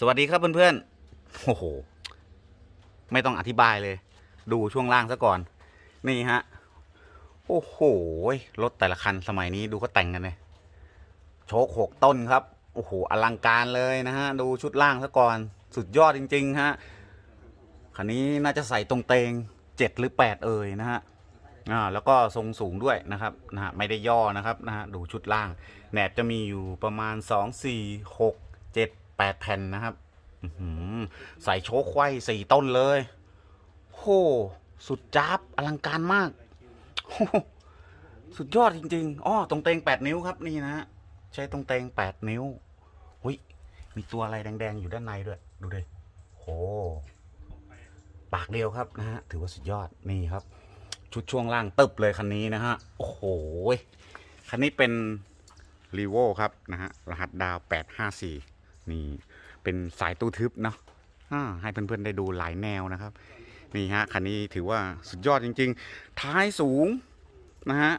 สวัสดีครับเพื่อนๆ โอ้โห ไม่ต้องอธิบายเลย ดูช่วงล่างซะก่อน นี่ฮะ โอ้โห รถแต่ละคันสมัยนี้ดูเขาแต่งกันเลย โชคหกต้นครับ โอ้โห อลังการเลยนะฮะ ดูชุดล่างซะก่อน สุดยอดจริง ๆ ฮะ คันนี้น่าจะใส่ตรงเตงเจ็ดหรือแปดเอ่ยนะฮะอ่าแล้วก็ทรงสูงด้วยนะครับนะฮะไม่ได้ย่อนะครับนะฮะดูชุดล่างแหนบจะมีอยู่ประมาณสองสี่หกเจ็ด แปดแผ่นนะครับใส่โชคไขว้สี่ต้นเลยโหสุดจ้าบอลังการมาก สุดยอดจริงๆ อ้อ ตรงเตงแปดนิ้วครับนี่นะ ใช้ตรงเตงแปดนิ้วหุยมีตัวอะไรแดงๆ อยู่ด้านในด้วย ดูดิโห ปากเดียวครับนะฮะ ถือว่าสุดยอด นี่ครับ ชุดช่วงล่างตึบเลยคันนี้นะฮะ โอ้โห คันนี้เป็นรีโวครับนะฮะ รหัสดาว854 นี่เป็นสายตู้ทึบเนาะให้เพื่อนๆได้ดูหลายแนวนะครับ นี่ฮะคันนี้ถือว่าสุดยอดจริง ๆ ท้ายสูงนะฮะ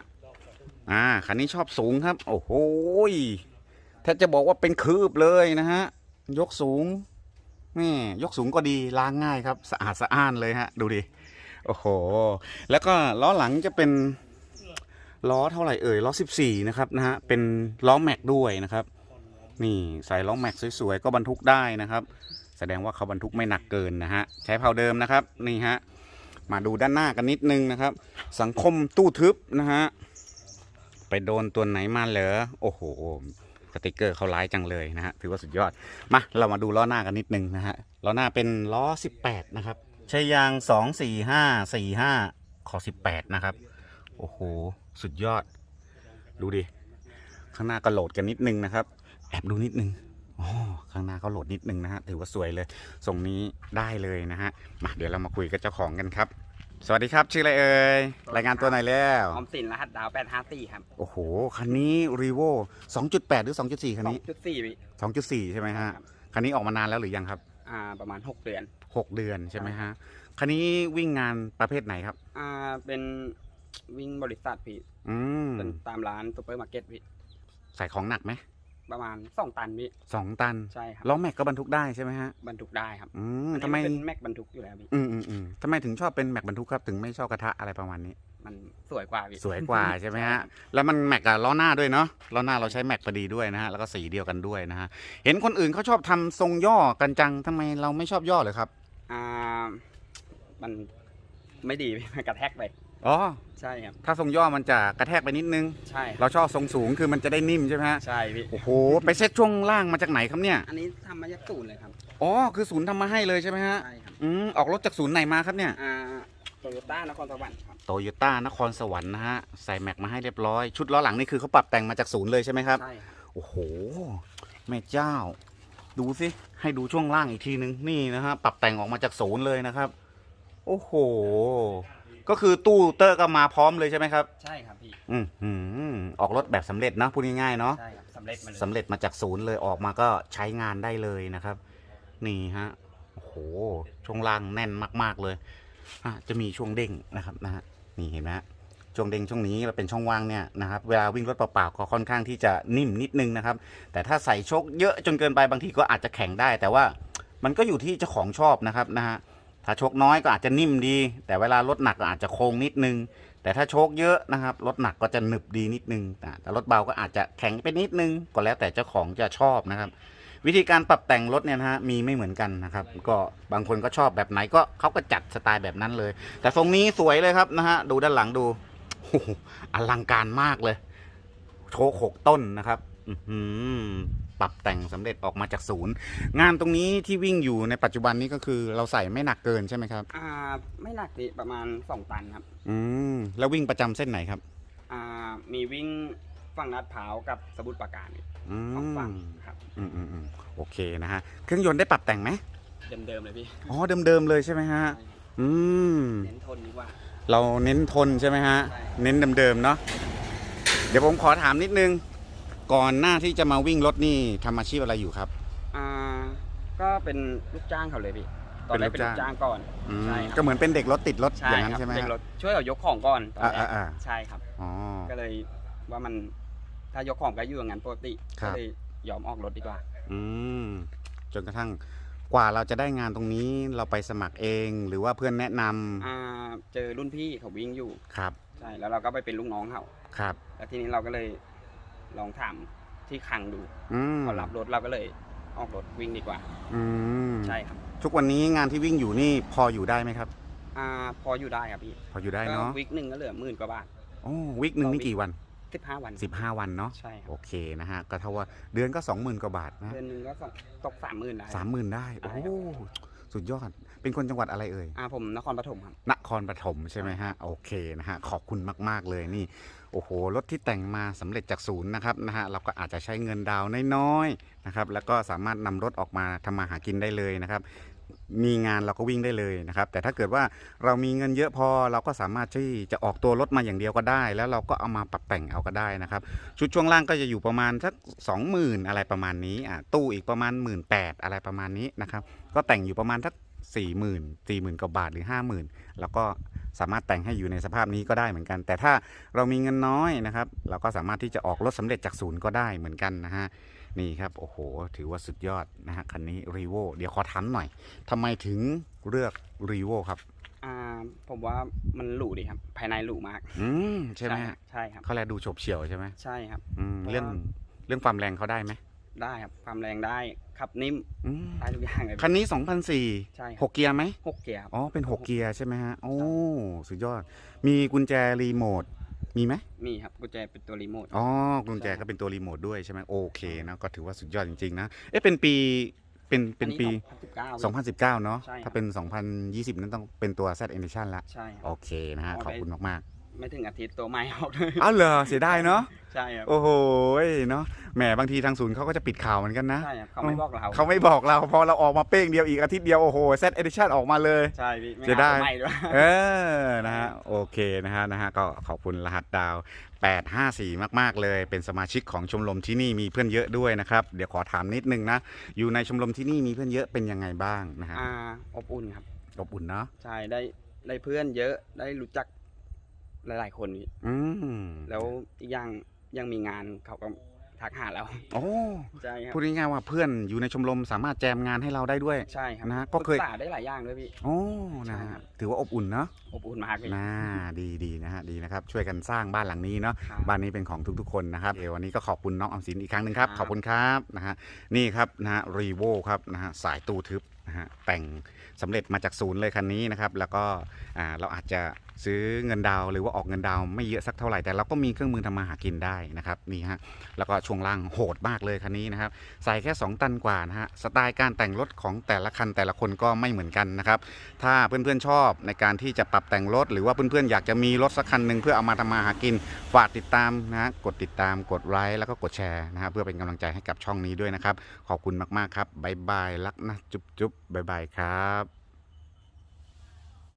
อ่าคันนี้ชอบสูงครับ โอ้โหแทบจะบอกว่าเป็นคืบเลยนะฮะยกสูงนี่ยกสูงก็ดีล้างง่ายครับ สะอาดสะอ้านเลยฮะ ดูดิโอ้โห แล้วก็ล้อหลังจะเป็นล้อเท่าไหร่เอ่ยล้อ 14 นะครับนะฮะเป็นล้อแม็กด้วยนะครับ นี่ใส่ล้อแม็กสวยๆก็บรรทุกได้นะครับ แสดงว่าเขาบรรทุกไม่หนักเกินนะฮะใช้เพาเดิมนะครับนี่ฮะมาดูด้านหน้ากันนิดนึงนะครับ สังคมตู้ทึบนะฮะไปโดนตัวไหนมาเหรอโอ้โหสติกเกอร์เขาร้ายจังเลยนะฮะถือว่าสุดยอดมาเรามาดูล้อหน้ากันนิดนึงนะฮะล้อหน้าเป็นล้อ 18 นะครับ ใช้ยาง 2 4 5 4 5 ขอ 18 นะครับ โอ้โห สุดยอด ดูดิ ข้างหน้าก็โหลดกันนิดนึงนะครับ แอบดูนิดนึงอ๋อข้างหน้าเขาโหลดนิดนึงนะฮะถือว่าสวยเลยทรงนี้ได้เลยนะฮะมาเดี๋ยวเรามาคุยกับเจ้าของกันครับ สวัสดีครับ ชื่ออะไรเอ่ยรายงานตัวหน่อยแล้วออมสินรหัสดาว854ครับโอ้โหคันนี้รีโว2.8 หรือ 2.4คันนี้ 2.4วิ2.4 ใช่ไหมฮะครับคันนี้ออกมานานแล้วหรือยังครับ อ่าประมาณ 6 เดือน 6 เดือนใช่ไหมฮะคันนี้วิ่งงานประเภทไหนครับ อ่าเป็นวิ่งบริษัทพี่อืมเป็นตามร้านซูเปอร์มาร์เก็ตพี่ใส่ของหนักไหม ประมาณ2ตันพี่สองตันใช่ครับล้อแม็กก็บรรทุกได้ใช่ไหมฮะบรรทุกได้ครับอืมอันทำนี้ไมนเป็นแม็กบรรทุกอยู่แล้วพี่อืมอืมอืมทำไมถึงชอบเป็นแม็กบรรทุกครับถึงไม่ชอบกระทะอะไรประมาณนี้ มันสวยกว่าพี่สวยกว่าใช่ไหมฮะแล้วมันแม็กกับล้อหน้าด้วยเนาะล้อหน้าเราใช้แม็กพอดีด้วยนะฮะแล้วก็สีเดียวกันด้วยนะฮะเห็นคนอื่นเขาชอบทำทรงย่อกันจังทำไมเราไม่ชอบย่อเลยครับอ่ามันไม่ดีพี่มันกระแทกไปอ๋อ ใช่ครับ ถ้าทรงย่อมันจะกระแทกไปนิดนึง ใช่ครับเราชอบทรงสูงคือมันจะได้นิ่มใช่ไหมฮะใช่พี่ โอ้โหไปเซ็ตช่วงล่างมาจากไหนครับเนี่ยอันนี้ทำมาจากศูนย์เลยครับ อ๋อคือศูนย์ทำมาให้เลยใช่ไหมฮะใช่ครับ อืมออกรถจากศูนย์ไหนมาครับเนี่ยอ่าโตโยต้านครสวรรค์ครับ โตโยต้านครสวรรค์นะฮะใส่แม็กมาให้เรียบร้อยชุดล้อหลังนี่คือเขาปรับแต่งมาจากศูนย์เลยใช่ไหมครับ ใช่ครับ โอ้โห แม่เจ้า ดูสิ ให้ดูช่วงล่างอีกทีนึง นี่นะฮะ ปรับแต่งออกมาจากศูนย์เลยนะครับ โอ้โห ก็คือตู้เตอร์ก็มาพร้อมเลยใช่ไหมครับ ใช่ครับพี่อืมหืมออกรถแบบสำเร็จนะพูดง่ายๆเนาะใช่ครับสำเร็จมาเลยสำเร็จมาจากศูนย์เลยออกมาก็ใช้งานได้เลยนะครับ นี่ฮะโอ้โหช่วงล่างแน่นมาก ๆเลยอะจะมีช่วงเด้งนะครับนะฮะนี่เห็นไหมฮะช่วงเด้งช่วงนี้เราเป็นช่องว่างเนี่ยนะครับเวลาวิ่งรถเปล่าๆก็ค่อนข้างที่จะนิ่มนิดนึงนะครับ แต่ถ้าใส่โชคเยอะจนเกินไปบางทีก็อาจจะแข็งได้ แต่ว่ามันก็อยู่ที่เจ้าของชอบนะครับนะฮะ ถ้าโชคน้อยก็อาจจะนิ่มดี แต่เวลารถหนักก็อาจจะโค้งนิดนึง แต่ถ้าโชคเยอะนะครับรถหนักก็จะหนึบดีนิดนึงแต่รถเบาก็อาจจะแข็งไปนิดนึง ก็แล้วแต่เจ้าของจะชอบนะครับ วิธีการปรับแต่งรถเนี่ยนะฮะมีไม่เหมือนกันนะครับ ก็บางคนก็ชอบแบบไหนก็เขาก็จัดสไตล์แบบนั้นเลย แต่ทรงนี้สวยเลยครับนะฮะดูด้านหลังดูโอ้อลังการมากเลย โชคหกต้นนะครับ อื ปรับแต่งสำเร็จออกมาจากศูนย์ งานตรงนี้ที่วิ่งอยู่ในปัจจุบันนี้ก็คือเราใส่ไม่หนักเกินใช่ไหมครับ อ่า ไม่หนักพี่ประมาณ 2 ตันครับ อืม แล้ววิ่งประจำเส้นไหนครับ อ่า มีวิ่งฝั่งลาดพร้าวกับสมุทรปราการนี่อืสองฝั่งมครับ อืมอืมอืมโอเคนะฮะ เครื่องยนต์ได้ปรับแต่งไหม เดิมๆเลยพี่ อ๋อ เดิมๆเลยใช่ไหมฮะ อืม เน้นทนดีกว่า เราเน้นทนใช่ไหมฮะใช่เน้นเดิมๆเนาะ เดี๋ยวผมขอถามนิดนึง ก่อนหน้าที่จะมาวิ่งรถนี่ทำอาชีพอะไรอยู่ครับ อ่า ก็เป็นลูกจ้างเขาเลยพี่ตอนแรกเป็เป็นนลูลูกกจ้าจ้างง ก่อนอืมใช่ครับก็เหมือนเป็นเด็กรถติดรถใช่อย่างนั้นครับใช่ไหมเป็นฮะ รถช่วยเอายกของก่อนตอนแรอ่ากอ่า ใช่ครับ อ๋อ ก็เลยว่ามันถ้ายกของก็อยู่อย่างนั้นปกติครัก็บ เลยยอมออกรถดีกว่า อืมจนกระทั่งกว่าเราจะได้งานตรงนี้เราไปสมัครเองหรือว่าเพื่อนแนะนำอ่าเจอรุ่นพี่เขาวิ่งอยู่ ครับ ใช่ แล้วเราก็ไปเป็นลูกน้องเขา ครับ แล้วทีนี้เราก็เลย ลองถามที่คลังดูอืมเขารับรถเราก็เลยออกรถวิ่งดีกว่า อืมใช่ครับทุกวันนี้งานที่วิ่งอยู่นี่พออยู่ได้ไหมครับ อ่าพออยู่ได้ครับพี่พออยู่ได้ก็เนาะวิกหนึ่งก็เหลือหมื่นกว่าบาทโอ้วิกหนึ่งนี่กี่วันสิบห้าวัน15วันเนาะใช่ครัโอบเคนะฮะก็เท่าว่าเดือนก็20,000กว่าบาทนะเดือนหนึ่งก็ตกสามหมื่นได้ สามหมื่นได้ใช่โอ้ครับ สุดยอด เป็นคนจังหวัดอะไรเอ่ย อ่าผมนครปฐมครับ นครปฐมใช่ไหมฮะ โอเคนะฮะ ขอบคุณมาก ๆ เลยนี่ โอ้โหรถที่แต่งมาสำเร็จจากศูนย์นะครับนะฮะเราก็อาจจะใช้เงินดาวน์น้อยๆนะครับ แล้วก็สามารถนำรถออกมาทำมาหากินได้เลยนะครับ มีงานเราก็วิ่งได้เลยนะครับ แต่ถ้าเกิดว่าเรามีเงินเยอะพอเราก็สามารถที่จะออกตัวรถมาอย่างเดียวก็ได้ แล้วเราก็เอามาปรับแต่งเอาก็ได้นะครับ ชุดช่วงล่างก็จะอยู่ประมาณสัก20,000 อะไรประมาณนี้อะตู้อีกประมาณ 1 8ื่นอะไรประมาณนี้นะครับ ก็แต่งอยู่ประมาณสัก 4 0 0 0 0 4 0,000กว่าบาทหรือ50,000แล้วก็สามารถแต่งให้อยู่ในสภาพนี้ก็ได้เหมือนกัน แต่ถ้าเรามีเงินน้อยนะครับ เราก็สามารถที่จะออกรถสำเร็จจากศูนย์ก็ได้เหมือนกันนะฮะนี่ครับโอ้โห ถือว่าสุดยอดนะฮะคันนี้รีโวเดี๋ยวขอถามหน่อยทำไมถึงเลือกรีโวครับอ่าผมว่ามันหรูดีครับ ภายในหรูมาก อืมใช่ไหมคฮะรับใช่ครับเขาแลดูโฉบเฉี่ยวใช่ไหมใช่ครับอืมเรื่องเรื่องความแรงเขาได้ไหม ได้ครับความแรงได้ขับนิ่มอืมได้ทุกอย่างเลยคันนี้ 2004ใช่ครับหกเกียร์ไหมหกเกียร์ครับ อ๋อ เป็น 6 เกียร์ใช่ไหมฮะ โอ้ สุดยอด มีกุญแจรีโมท มีไหม มีครับกุญแจเป็นตัวรีโมท อ๋อ กุญแจก็เป็นตัวรีโมทด้วยใช่ไหมโอเคนะ ก็ถือว่าสุดยอดจริงๆนะ เอ๊ะ เป็นปี เป็น เป็นปีสองพันสิบเก้า2019 เนาะ ใช่ครับ ถ้าเป็น 2020 นั้นต้องเป็นตัว Z Edition ละ ใช่ครับ โอเคนะฮะเอาไปขอบคุณมาก ไม่ถึงอาทิตย์ตัวใหม่ออกเลยๆอ้าวเหรอเสียดายเนาะใช่ครับโอ้โหเนาะแหมบางทีทางศูนย์เขาก็จะปิดข่าวเหมือนกันนะใช่ครับเขาไม่บอกเราเขาไม่บอกเราพอเราออกมาเป้งเดียวอีกอาทิตย์เดียวโอ้โห Z Edition ออกมาเลยใช่พี่ไม่เสียดายหตัวใหม่ด้วยเออนะฮะโอเคนะฮะนะฮะก็ขอบคุณรหัสดาว 854 มาก ๆ เลยเป็นสมาชิกของชมรมที่นี่มีเพื่อนเยอะด้วยนะครับเดี๋ยวขอถามนิดนึงนะอยู่ในชมรมที่นี่มีเพื่อนเยอะเป็นยังไงบ้างนะฮะอ่าอบอุ่นครับอบอุ่นเนาะใช่ได้ได้เพื่อนเยอะได้รู้จัก หลาย ๆ คนพี่อืมแล้วอีกอย่างยังมีงานเขาก็ทักหาเราโอ้ใช่ครับพูดง่ายๆว่าเพื่อนอยู่ในชมรมสามารถแจมงานให้เราได้ด้วย ใช่ครับนะก็เคย ปรึษาได้หลายอย่างด้วยพี่ โอ้นะใช่ฮะครับ ถือว่าอบอุ่นเนาะอบอุ่นมากพี่น่าดีดีนะฮะดีนะครับ ช่วยกันสร้างบ้านหลังนี้เนาะ ครับ บ้านนี้เป็นของทุกๆ คนนะครับเอวันนี้ก็ขอบคุณน้องออมสินอีกครั้งหนึ่งครับ ครับ ขอบคุณครับนะฮะนี่ครับนะฮะรีโวครับนะฮะสายตู้ทึบ นะฮะแต่งสำเร็จมาจากศูนย์เลยคันนี้นะครับ แล้วก็เราอาจจะซื้อเงินดาวหรือว่าออกเงินดาวไม่เยอะสักเท่าไหร่แต่เราก็มีเครื่องมือทำมาหากินได้นะครับนี่ฮะแล้วก็ช่วงล่างโหดมากเลยคันนี้นะครับใส่แค่ 2 ตันกว่านะฮะสไตล์การแต่งรถของแต่ละคันแต่ละคนก็ไม่เหมือนกันนะครับถ้าเพื่อนๆชอบในการที่จะปรับแต่งรถ หรือว่าเพื่อนๆอยากจะมีรถสักคันหนึ่งเพื่อเอามาทำมาหากินฝากติดตามนะฮะกดติดตามกดไลค์แล้วก็กดแชร์นะฮะเพื่อเป็นกำลังใจให้กับช่องนี้ด้วยนะครับขอบคุณมากๆครับบ๊ายบายรักนะจุ๊บจุ๊บบายบายครับ